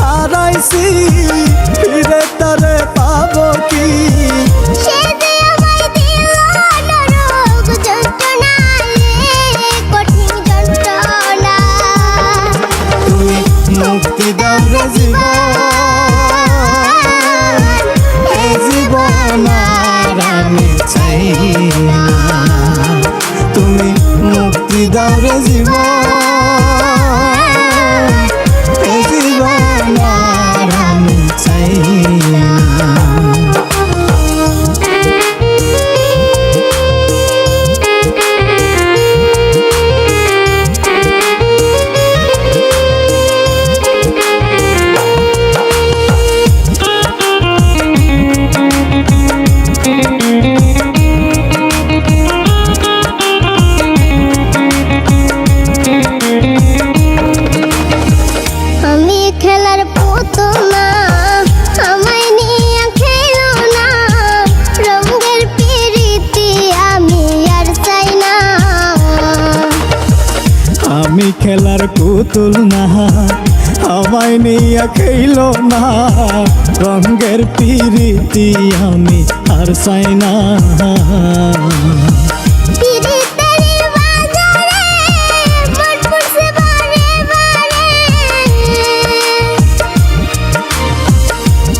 হারাইছি ফিরে তারে পাবো কি? তুমি মুক্তি দাও রে জীবন জীবন আমি চাই তুমি মুক্তি দাও রে জীবন। খেলার পুতুল না, আমায় নিয়ে খেল না। রঙের পিরিতি আমি আর চাই না।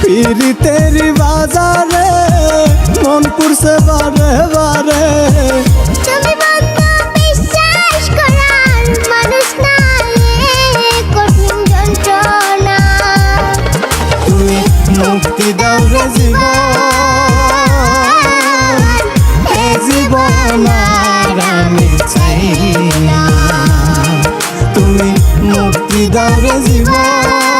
পিরিতের বাজারে মন পুরছে বারে বারে। মুক্তি দাও রে জীবন।